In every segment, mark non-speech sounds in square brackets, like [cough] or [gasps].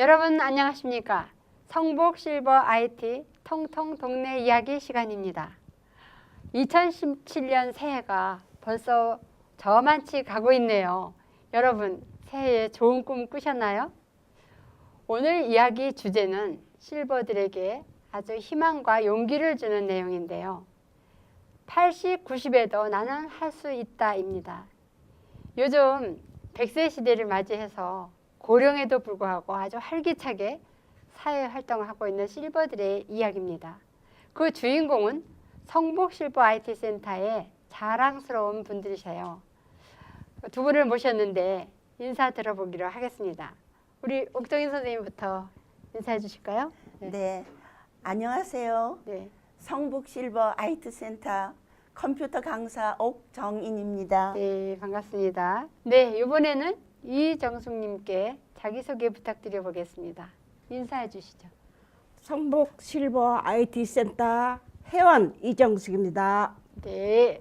여러분 안녕하십니까? 성복 실버 IT 통통 동네 이야기 시간입니다. 2017년 새해가 벌써 저만치 가고 있네요. 여러분 새해에 좋은 꿈 꾸셨나요? 오늘 이야기 주제는 실버들에게 아주 희망과 용기를 주는 내용인데요. 80, 90에도 나는 할 수 있다입니다. 요즘 100세 시대를 맞이해서 고령에도 불구하고 아주 활기차게 사회 활동을 하고 있는 실버들의 이야기입니다. 그 주인공은 성복 실버 IT 센터의 자랑스러운 분들이세요. 두 분을 모셨는데 인사 들어보기로 하겠습니다. 우리 옥정인 선생님부터 인사해 주실까요? 네. 네. 안녕하세요. 네. 성북 실버 IT 센터 컴퓨터 강사 옥정인입니다. 네, 반갑습니다. 네, 이번에는 이정숙님께 자기소개 부탁드려 보겠습니다. 인사해 주시죠. 성북 실버 IT 센터 회원 이정숙입니다. 네.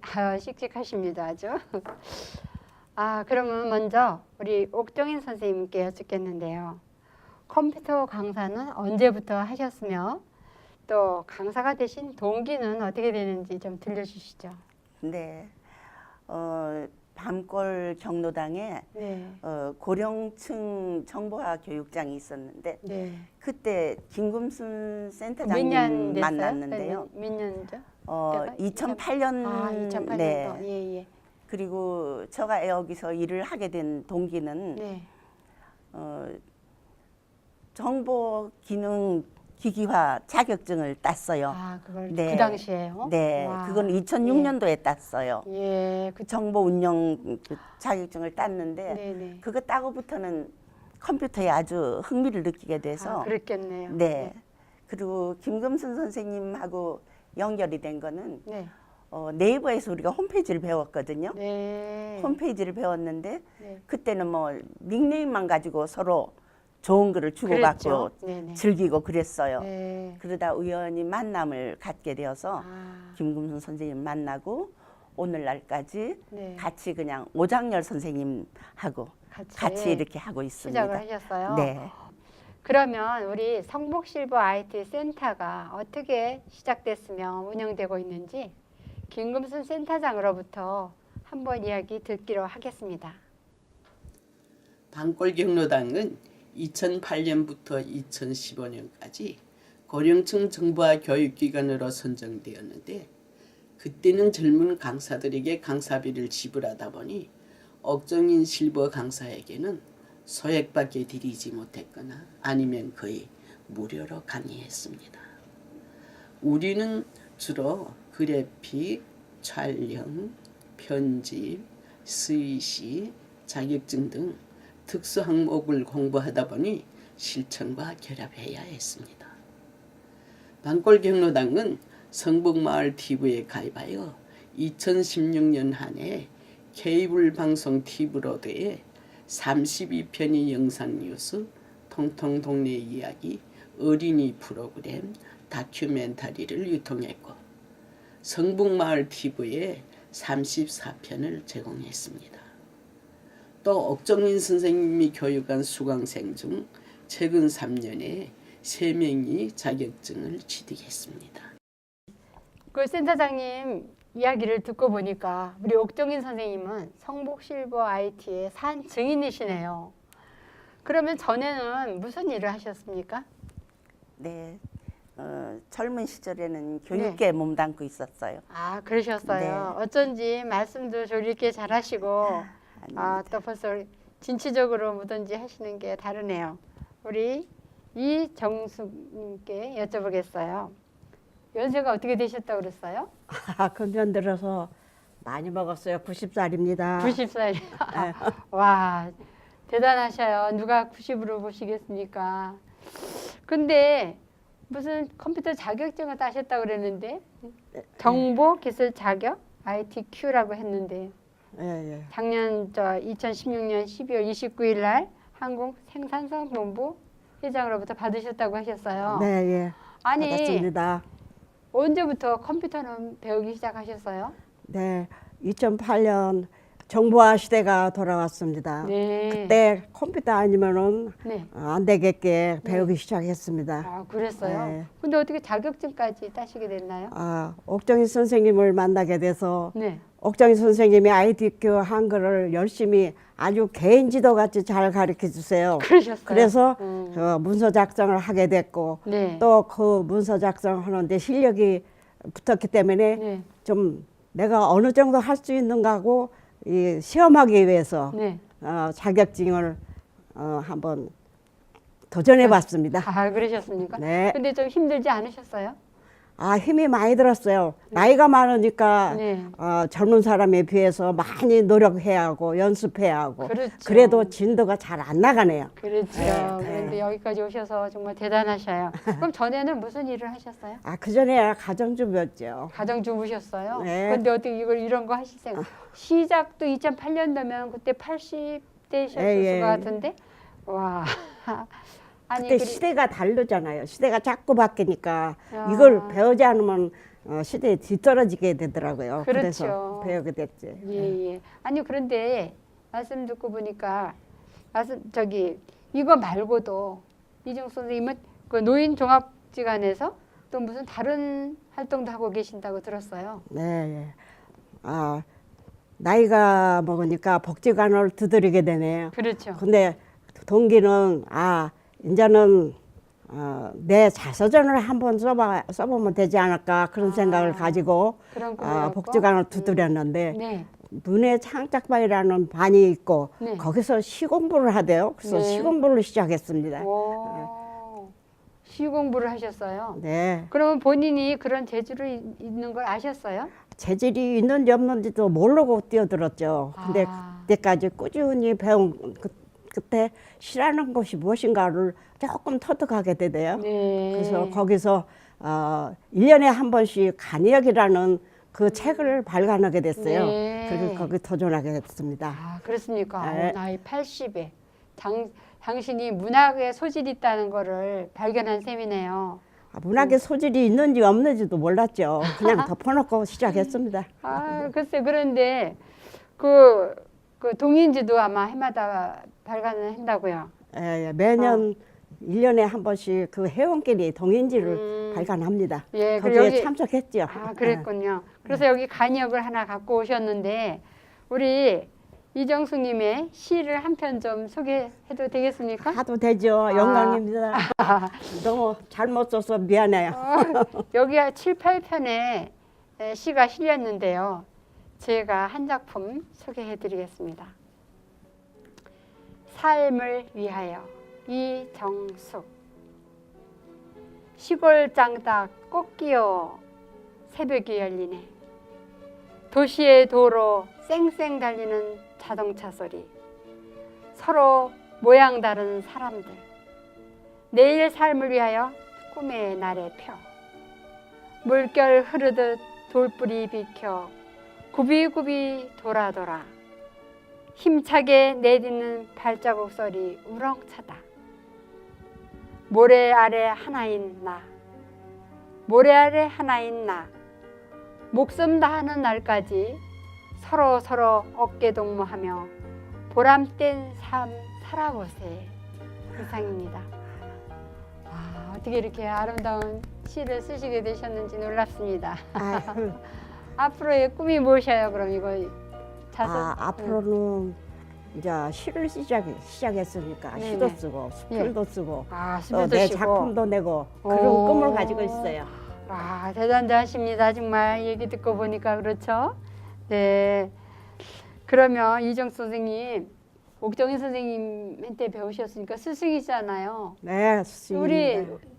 아, 씩씩하십니다. 아주. 아, 그러면 먼저 우리 옥정인 선생님께 여쭙겠는데요. 컴퓨터 강사는 언제부터 하셨으며 또 강사가 되신 동기는 어떻게 되는지 좀 들려주시죠. 네. 어, 밤골 경로당에 네. 어, 고령층 정보화 교육장이 있었는데 네. 그때 김금순 몇년 센터장님? 만났는데요. 몇, 몇 년죠? 어, 때가 2008년 아, 2008년도. 네. 예, 예. 그리고 제가 여기서 일을 하게 된 동기는 네. 어, 정보 기능 기기화 자격증을 땄어요. 아, 그걸 네. 그 당시에요? 네, 와. 그건 2006년도에 땄어요. 예, 그 정보 운영 그 자격증을 땄는데 네, 네. 그거 따고부터는 컴퓨터에 아주 흥미를 느끼게 돼서 아, 그랬겠네요. 네. 그리고 김금순 선생님하고 연결이 된 거는 네. 어, 네이버에서 우리가 홈페이지를 배웠거든요. 네. 홈페이지를 배웠는데 네. 그때는 뭐 닉네임만 가지고 서로 좋은 글을 주고받고 그랬죠. 즐기고 그랬어요. 네. 그러다 우연히 만남을 갖게 되어서 아, 김금순 선생님 만나고 오늘날까지 네. 같이 그냥 오장열 선생님하고 같이, 같이 이렇게 하고 있습니다. 시작을 하셨어요. 네. 그러면 우리 성복 실버 IT 센터가 어떻게 시작됐으며 운영되고 있는지 김금순 센터장으로부터 한번 이야기 듣기로 하겠습니다. 방골 경로당은 2008년부터 2015년까지 고령층 정보화 교육기관으로 선정되었는데 그때는 젊은 강사들에게 강사비를 지불하다 보니 억정인 실버 강사에게는 소액밖에 드리지 못했거나 아니면 거의 무료로 강의했습니다. 우리는 주로 그래픽, 촬영, 편집, 수의시, 자격증 등 특수 항목을 공부하다 보니 실천과 결합해야 했습니다. 방골 경로당은 성북마을 TV에 가입하여 2016년 한 해 케이블 방송 TV로드에 32편의 영상 뉴스, 통통 동네 이야기, 어린이 프로그램, 다큐멘터리를 유통했고 성북마을 TV에 34편을 제공했습니다. 또 옥정인 선생님이 교육한 수강생 중 최근 3년에 3명이 자격증을 취득했습니다. 그 센터장님 이야기를 듣고 보니까 우리 옥정인 선생님은 성복 실버 IT의 산 증인이시네요. 그러면 전에는 무슨 일을 하셨습니까? 네. 어, 젊은 시절에는 네. 교육계에 몸담고 있었어요. 아 그러셨어요. 네. 어쩐지 말씀도 조리 있게 잘하시고 [laughs] 아. 또 벌써 진취적으로 뭐든지 하시는 게 다르네요. 우리 이정숙님께 여쭤보겠어요. 연세가 어떻게 되셨다고 그랬어요? 아, 금년 들어서 많이 먹었어요. 90살입니다. 90살. [laughs] 와, 대단하셔요. 누가 90으로 보시겠습니까? 근데 무슨 컴퓨터 자격증을 따셨다고 그랬는데 정보 기술 자격 ITQ라고 했는데 예, 예. 작년 저 2016년 12월 29일 날 한국 생산성 본부 회장으로부터 받으셨다고 하셨어요. 네, 예. 아니 받았습니다. 언제부터 컴퓨터는 배우기 시작하셨어요? 네. 2008년 정보화 시대가 돌아왔습니다. 네. 그때 컴퓨터 아니면은 네. 안 되겠게 배우기 시작했습니다. 아, 그랬어요. 네. 근데 어떻게 자격증까지 따시게 됐나요? 아, 옥정희 선생님을 만나게 돼서 네. 옥정희 선생님이 아이디큐 한글을 열심히 아주 개인 지도 같이 잘 가르쳐 주세요. 그러셨어요. 그래서 음. 어, 문서 작성을 하게 됐고 네. 또 그 문서 작성하는데 실력이 붙었기 때문에 네. 좀 내가 어느 정도 할 수 있는가 하고 이 시험하기 위해서 네. 어, 자격증을 어, 한번 도전해 봤습니다. 아, 그러셨습니까? 네. 근데 좀 힘들지 않으셨어요? 아 힘이 많이 들었어요. 나이가 많으니까 네. 어, 젊은 사람에 비해서 많이 노력해야 하고 연습해야 하고 그렇죠. 래도 진도가 잘 안 나가네요. 그렇죠. 네. 그런데 여기까지 오셔서 정말 대단하셔요. 그럼 전에는 무슨 일을 하셨어요? 아 그 전에 가정주부였죠. 가정주부셨어요. 네. 그런데 어떻게 이걸 이런 거 하실 생각? 시작도 2008년도면 그때 80대셨을 예, 예. 것 같은데, 와. 아니 그때 그리- 시대가 다르잖아요. 시대가 자꾸 바뀌니까 야. 이걸 배우지 않으면 어, 시대에 뒤떨어지게 되더라고요. 그렇죠. 그래서 배우게 됐지. 예, 예. 아니 그런데 말씀 듣고 보니까 말씀 저기 이거 말고도 이정수 선생님은 그 노인 종합지간에서 또 무슨 다른 활동도 하고 계신다고 들었어요. 네. 예. 아 나이가 먹으니까 복지관을 두드리게 되네요. 그렇죠. 근데 동기는 아 이제는 어, 내 자서전을 한번 써봐 써보면 되지 않을까 그런 아. 생각을 가지고 갖고? 복지관을 두드렸는데 네. 문예 창작반이라는 반이 있고 네. 거기서 시공부를 하대요. 그래서 네. 시공부를 시작했습니다. 오. 시 공부를 하셨어요. 네. 그러면 본인이 그런 재주를 이- 있는 걸 아셨어요? 재질이 있는지 없는지도 모르고 뛰어들었죠. 근데 아. 그때까지 꾸준히 배운 그, 그때 시라는 것이 무엇인가를 조금 터득하게 되대요. 네. 그래서 거기서 어, 1년에 한 번씩 간이역이라는 그 책을 발간하게 됐어요. 네. 그리고 거기 도전하게 됐습니다. 아, 그렇습니까? 네. 어, 나이 80에 당, 당신이 문학에 소질이 있다는 거를 발견한 셈이네요. 아, 문학의 소질이 있는지 없는지도 몰랐죠. 그냥 덮어놓고 [laughs] 시작했습니다. 아, 글쎄 그런데 그, 그 동인지도 아마 해마다 발간을 한다고요. 예, 예, 매년 일 1년에 한 번씩 그 회원끼리 동인지를 음. 발간합니다. 예, 그리고 거기에 여기 참석했죠. 아, 그랬군요. 그래서 여기 간역을 하나 갖고 오셨는데 우리 이정수님의 시를 한 편 좀 소개해도 되겠습니까? 하도 되죠. 아. 영광입니다. [laughs] 너무 잘못 써서 미안해요. 어, 여기가 7, 8편의 시가 실렸는데요. 제가 한 작품 소개해 드리겠습니다. 삶을 위하여. 이정숙. 시골 짱닭 꽃기어 새벽이 열리네. 도시의 도로 쌩쌩 달리는 자동차 소리. 서로 모양 다른 사람들. 내일 삶을 위하여 꿈의 날에 펴. 물결 흐르듯 돌뿌리 비켜. 굽이굽이 돌아 돌아 힘차게 내딛는 발자국 소리 우렁차다 모래 아래 하나인 나 모래 아래 하나인 나 목숨 다하는 날까지 서로 서로 어깨 동무하며 보람된 삶 살아보세 이상입니다. 아, 어떻게 이렇게 아름다운 시를 쓰시게 되셨는지 놀랍습니다. [laughs] 앞으로의 꿈이 무엇이에요? 그럼 이거 자서 아, 앞으로는 이제 시를 시작, 시작했으니까 네네. 시도 쓰고 수필도 쓰고 아, 또 시도 내 쓰시고 작품도 내고 그런 오. 꿈을 가지고 있어요. 와 대단하십니다. 정말 얘기 듣고 보니까 그렇죠. 네. 그러면 이정 선생님, 옥정희 선생님한테 배우셨으니까 스승이잖아요. 네, 우리 스승입니다.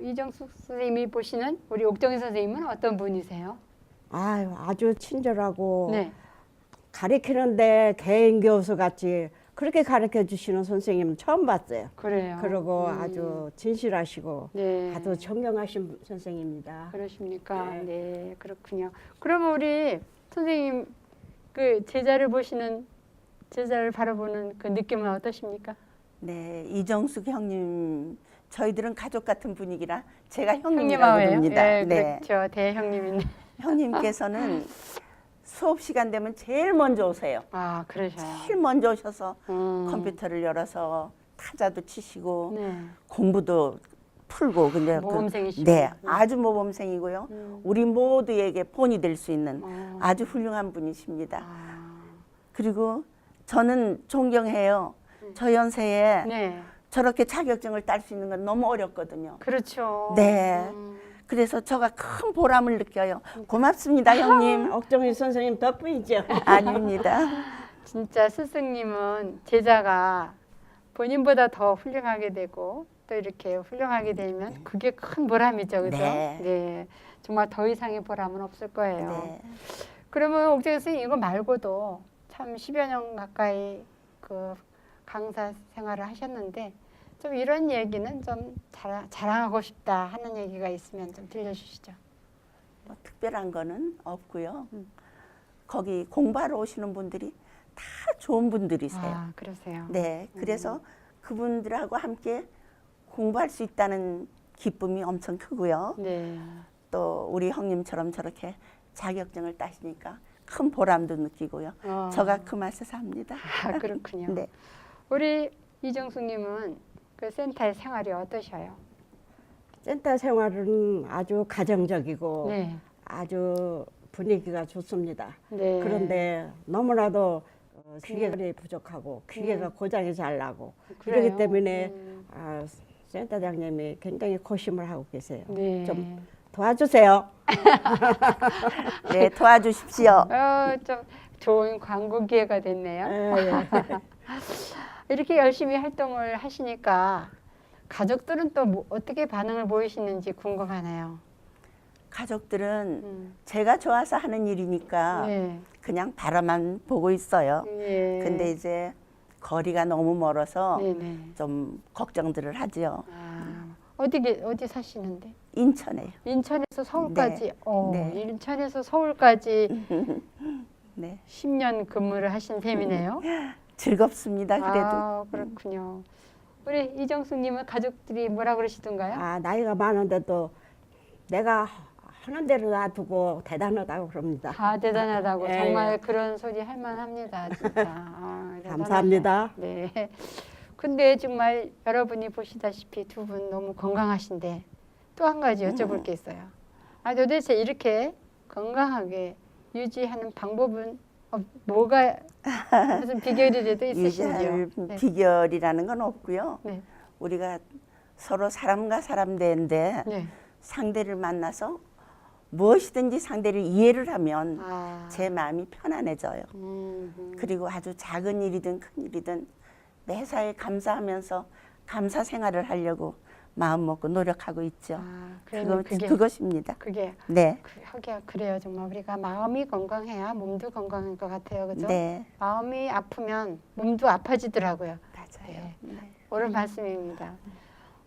이정숙 선생님이 보시는 우리 옥정희 선생님은 어떤 분이세요? 아유, 아주 친절하고 네. 가르치는데 개인 교수 같이 그렇게 가르쳐 주시는 선생님 처음 봤어요. 그래요. 그리고 음. 아주 진실하시고 네. 아주 존경하신 선생님입니다. 그러십니까? 네. 네. 그렇군요. 그러면 우리 선생님 그 제자를 보시는 제자를 바라보는 그 느낌은 어떠십니까? 네, 이정숙 형님 저희들은 가족 같은 분위기라 제가 형님이라고 형님아예요? 부릅니다. 네, 네. 그렇죠. 대형님인데. 형님께서는 [laughs] 수업 시간 되면 제일 먼저 오세요. 아, 그러셔요. 제일 먼저 오셔서 음. 컴퓨터를 열어서 타자도 치시고 네. 공부도 풀고 근데 그- 모범생이시고. 네, 아주 모범생이고요. 음. 우리 모두에게 본이 될 수 있는 어. 아주 훌륭한 분이십니다. 아. 그리고 저는 존경해요. 저 연세에 네. 저렇게 자격증을 딸 수 있는 건 너무 어렵거든요. 그렇죠. 네. 음. 그래서 저가 큰 보람을 느껴요. 고맙습니다, 형님. 옥정희 선생님 덕분이죠. 아닙니다. [laughs] 진짜 스승님은 제자가 본인보다 더 훌륭하게 되고 또 이렇게 훌륭하게 되면 그게 큰 보람이죠. 그죠? 네. 정말 더 이상의 보람은 없을 거예요. 네. 그러면 옥재 선생님 이거 말고도 참 10여 년 가까이 그 강사 생활을 하셨는데 좀 이런 얘기는 좀 자랑, 자랑 하고 싶다 하는 얘기가 있으면 좀 들려주시죠. 뭐 특별한 거는 없고요. 거기 공부하러 오시는 분들이 다 좋은 분들이세요. 아, 그러세요. 네, 그래서 그분들하고 함께 공부할 수 있다는 기쁨이 엄청 크고요. 네. 또 우리 형님처럼 저렇게 자격증을 따시니까 큰 보람도 느끼고요. 어. 저가 그 맛에 삽니다. 아, 그렇군요. [laughs] 네. 우리 이정숙님은 그 센터의 생활이 어떠셔요? 센터 생활은 아주 가정적이고 네. 아주 분위기가 좋습니다. 네. 그런데 너무나도 어, 기계가 부족하고 기계가 네. 고장이 잘 나고 그래요? 이러기 때문에 음. 아, 센터장님이 굉장히 고심을 하고 계세요. 네. 좀 도와주세요. [laughs] 네, 도와주십시오. 어, 좀 좋은 광고 기회가 됐네요. 예, 예. [laughs] 이렇게 열심히 활동을 하시니까 가족들은 또 뭐- 어떻게 반응을 보이시는지 궁금하네요. 가족들은 음. 제가 좋아서 하는 일이니까 네. 그냥 바라만 보고 있어요. 예. 근데 이제 거리가 너무 멀어서 네네. 좀 걱정들을 하지요. 아, 어디 계- 어디 사시는데? 인천에요. 인천에서 서울까지. 네. 어, 네. 인천에서 서울까지 [laughs] 네, 10년 근무를 하신 셈이네요. [laughs] 즐겁습니다. 그래도 아, 그렇군요. 우리 이정숙님은 가족들이 뭐라 그러시던가요? 아 나이가 많은데도 내가 하는 대로 놔두고 대단하다고 그럽니다. 아 대단하다고 예, 정말 예. 그런 소리 할 만합니다 진짜 아, [laughs] 대단하다. 감사합니다. 네 근데 정말 여러분이 보시다시피 두 분 너무 건강하신데 또 한 가지 여쭤볼 게 있어요 아 도대체 이렇게 건강하게 유지하는 방법은 어, 뭐가 무슨 비결이라도 [laughs] 있으신지요 네. 비결이라는 건 없고요. 네. 우리가 서로 사람과 사람 대인데 네. 상대를 만나서 무엇이든지 상대를 이해를 하면 아, 제 마음이 편안해져요. 음, 음. 그리고 아주 작은 일이든 큰 일이든 매사에 감사하면서 감사 생활을 하려고 마음 먹고 노력하고 있죠. 아, 그거, 그러면 그게 그것입니다. 그게 네, 그, 하기야 그래요 정말 우리가 마음이 건강해야 몸도 건강할 것 같아요 그죠? 네, 마음이 아프면 몸도 아파지더라고요. 맞아요. 네. 네. 옳은 말씀입니다.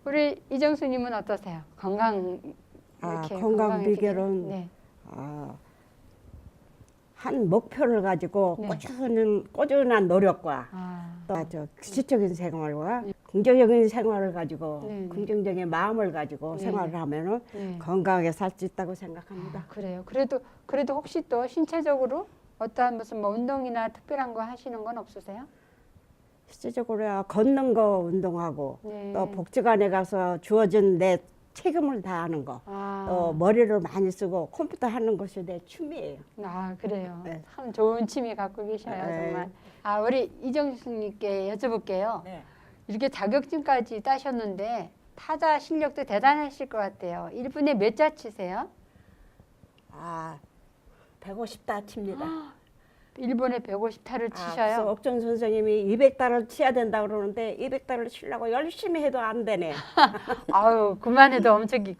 우리 이정수님은 어떠세요? 건강 아, 이렇게 건강 건강해지게? 비결은 네. 아, 한 목표를 가지고 네. 꾸준한 꾸준한 노력과 아, 또저 규칙적인 생활과 긍정적인 생활을 가지고 네, 네. 긍정적인 마음을 가지고 네. 생활을 하면은 네. 건강하게 살 수 있다고 생각합니다. 아, 그래요. 그래도 그래도 혹시 또 신체적으로 어떠한 무슨 뭐 운동이나 특별한 거 하시는 건 없으세요? 실질적으로 걷는 거 운동하고 네. 또 복지관에 가서 주어진 내 책임을 다하는 거. 아, 또 머리를 많이 쓰고 컴퓨터 하는 것이 내 취미예요. 아 그래요. 네. 참 좋은 취미 갖고 계셔요 네. 정말. 아 우리 이정수님께 여쭤볼게요. 네. 이렇게 자격증까지 따셨는데 타자 실력도 대단하실 것 같아요. 1분에 몇 자 치세요? 아, 150다 칩니다. [gasps] 일본에 150타를 아, 그래서 치셔요. 옥정 선생님이 200달을 치야 된다 그러는데 200달을 치려고 열심히 해도 안 되네. [laughs] 아유 그만해도 엄청 기-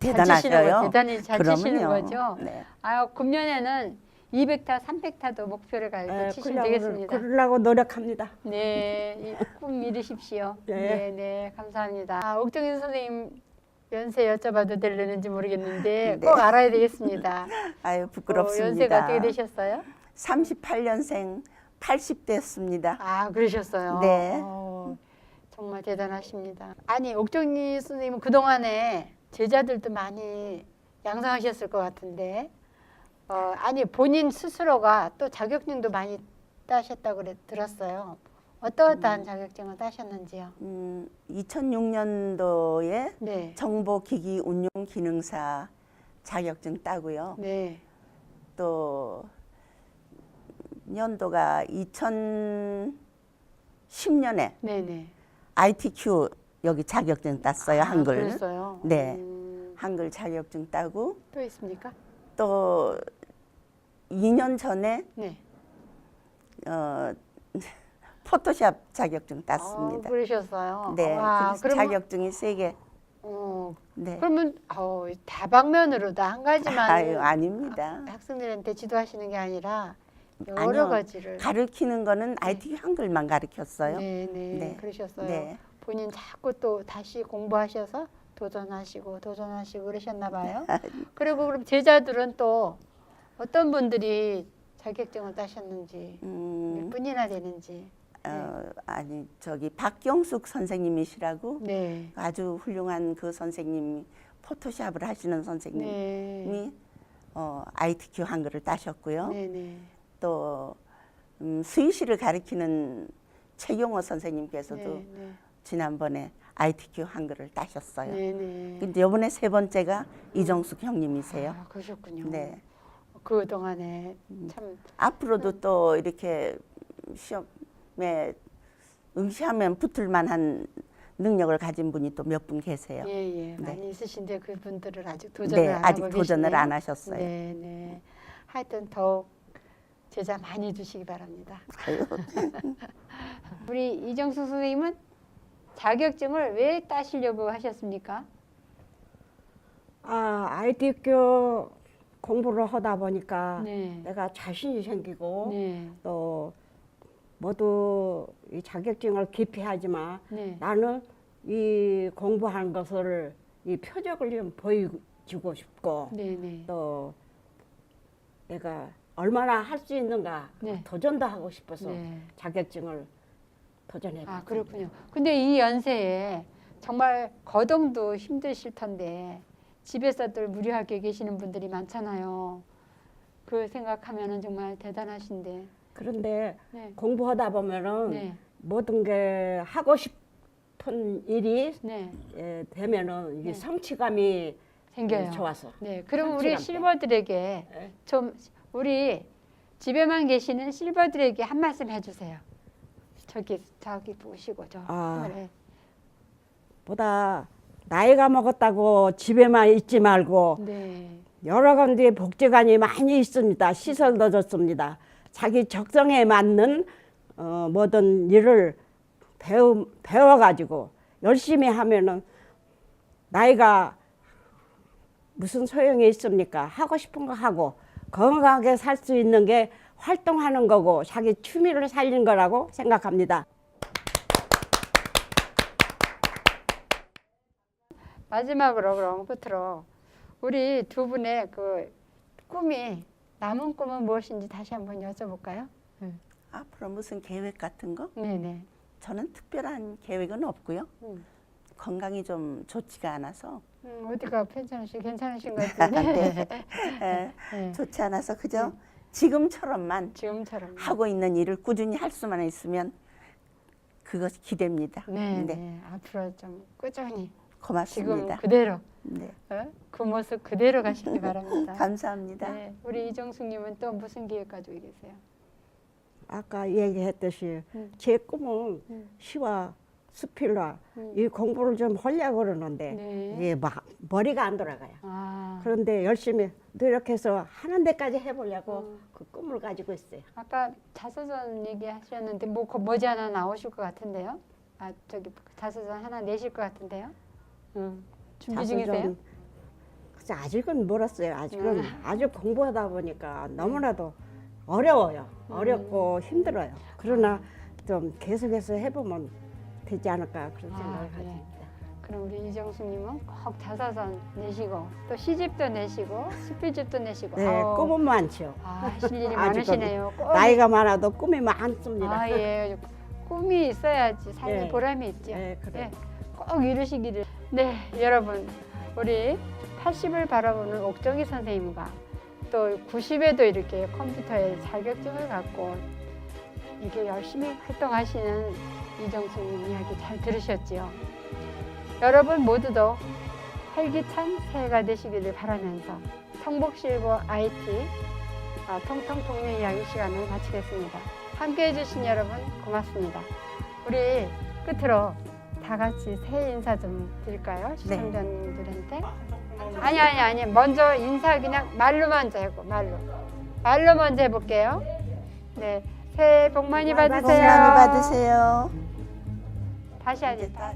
잘 치시는 대단하셔요. 거, 대단히 잘 치시는. 거죠. 네. 아유 금년에는 200타, 300타도 목표를 갈고 에, 치시면 그러려고- 되겠습니다. 그러려고 노력합니다. 네, 이 꿈 이루십시오. 네. 네, 네, 감사합니다. 아, 옥정인 선생님 연세 여쭤봐도 되려는지 모르겠는데 네. 꼭 알아야 되겠습니다. [laughs] 아유 어, 부끄럽습니다. 연세가 어떻게 되셨어요? 38년생 80대였습니다. 아 그러셨어요. 네. 어, 정말 대단하십니다. 아니 옥정리 선생님은 그 동안에 제자들도 많이 양성하셨을 것 같은데 어, 아니 본인 스스로가 또 자격증도 많이 따셨다고 그래 들었어요. 어떠어떠한 자격증을 따셨는지요? 음, 2006년도에 네. 정보기기 운용 기능사 자격증 따고요. 네. 또 연도가 2010년에 네, 네. ITQ 여기 자격증 땄어요. 한글. 그랬어요. 네. 음, 한글 자격증 따고 또 있습니까? 또 2년 전에 네. 어, [laughs] 포토샵 자격증 어, 땄습니다. 그러셨어요. 네, 와, 그래서 그러면 자격증이 세 개. 어, 네. 그러면 어, 다방면으로 다 한 가지만 아유, 아닙니다. 학생들한테 지도하시는 게 아니라 여러 아니요. 가지를 가르치는 거는 ITQ 한글만 가르쳤어요. 네, 네, 네. 그러셨어요. 네. 본인 자꾸 또 다시 공부하셔서 도전하시고 도전하시고 그러셨나 봐요. [laughs] 그리고 그럼 제자들은 또 어떤 분들이 자격증을 따셨는지 몇 음, 분이나 되는지. 어, 아니 저기 박경숙 선생님이시라고 네. 아주 훌륭한 그 선생님이 포토샵을 하시는 선생님이 네. 어, ITQ 한글을 따셨고요. 네, 네. 또 음, 수의시를 가르치는 최경호 선생님께서도 네, 네. 지난번에 ITQ 한글을 따셨어요. 네, 네. 근데 이번에 세 번째가 이정숙 형님이세요. 아, 그러셨군요. 네. 그 동안에 참 앞으로도 또 이렇게 시험에 응시하면 붙을 만한 능력을 가진 분이 또 몇 분 계세요. 예, 예, 네. 많이 있으신데 그분들은 아직 도전을 네, 안 아직 하고 도전을 계시네요. 안 하셨어요. 네, 네. 하여튼 더욱 제자 많이 두시기 바랍니다. [laughs] 우리 이정수 선생님은 자격증을 왜 따시려고 하셨습니까? 아, ITQ 공부를 하다 보니까 네. 내가 자신이 생기고 네. 또 모두 이 자격증을 기피하지만 네. 나는 이 공부한 것을 이 표적을 좀 보여주고 싶고 네, 네. 또 내가 얼마나 할 수 있는가 네. 도전도 하고 싶어서 네. 자격증을 도전해 아, 그렇군요. 근데 이 연세에 정말 거동도 힘드실 텐데 집에서들 무료하게 계시는 분들이 많잖아요. 그 생각하면은 정말 대단하신데. 그런데 네. 공부하다 보면은 네. 모든 게 하고 싶은 일이 네. 예, 되면은 이게 네. 성취감이 생겨요. 좋아서 네. 그럼 우리 성취감 실버들에게 네. 좀 우리 집에만 계시는 실버들에게 한 말씀 해주세요. 저기 저기 보시고 저 아. 카메라에. 보다 나이가 먹었다고 집에만 있지 말고 네. 여러 군데 복지관이 많이 있습니다. 시설도 좋습니다. 자기 적성에 맞는 어, 모든 일을 배우, 배워가지고 열심히 하면은 나이가 무슨 소용이 있습니까? 하고 싶은 거 하고 건강하게 살 수 있는 게 활동하는 거고 자기 취미를 살린 거라고 생각합니다. 마지막으로 그럼 끝으로 우리 두 분의 그 꿈이 남은 꿈은 무엇인지 다시 한번 여쭤볼까요? 앞으로 무슨 계획 같은 거? 네네. 저는 특별한 계획은 없고요. 음. 건강이 좀 좋지가 않아서 음, 어디가 괜찮으신 괜찮으신 것 [laughs] 같은데 예, [laughs] 네. 좋지 않아서 그저 지금처럼만 지금처럼. 하고 있는 일을 꾸준히 할 수만 있으면 그것이 기대입니다. 네, 네, 네. 앞으로 좀 꾸준히 고맙습니다. 그대로 네, 어? 그 모습 그대로 가시기 [laughs] 바랍니다. 감사합니다. 네, 우리 이정숙님은 또 무슨 계획 가지고 계세요? 아까 얘기했듯이 음. 제 꿈은 음. 시와 수필화 음. 이 공부를 좀 하려고 그러는데 네. 이게 막 머리가 안 돌아가요. 아, 그런데 열심히 노력해서 하는 데까지 해보려고 음. 그 꿈을 가지고 있어요. 아까 자서전 얘기하셨는데 뭐그 뭐지 하나 나오실 것 같은데요? 아 저기 자서전 하나 내실 것 같은데요? 음. 준비 중이세요? 자서전 글쎄 아직은 멀었어요. 아직은 음. 아직 공부하다 보니까 너무나도 어려워요. 음. 어렵고 힘들어요. 그러나 좀 계속해서 해보면 되지 않을까 그런 아, 생각을 네. 가집니다. 그럼 우리 이정숙님은 꼭 자서전 내시고 또 시집도 내시고 수필집도 내시고 네, 아우, 꿈은 많죠. 아, 하실 일이 [laughs] 아직은 많으시네요. 꼭 나이가 많아도 꿈이 많습니다. 아, 예. [laughs] 꿈이 있어야지 삶에 네. 보람이 있죠. 네, 그래요. 예, 꼭 이루시기를. 네, 여러분. 우리 80을 바라보는 옥정희 선생님과 또 90에도 이렇게 컴퓨터에 자격증을 갖고 이렇게 열심히 활동하시는 이정수님 이야기 잘 들으셨지요? 여러분 모두도 활기찬 새해가 되시기를 바라면서 성북실버 IT 아, 통통 동네 이야기 시간을 마치겠습니다. 함께 해주신 여러분 고맙습니다. 우리 끝으로 다 같이 새해 인사 좀 드릴까요? 시청자님들한테? 아니 아니 아니 먼저 인사 그냥 말로 먼저 하고 말로 말로 먼저 해볼게요. 네 새해 복 많이 받으세요. 복 많이 받으세요. 다시 하지. 다-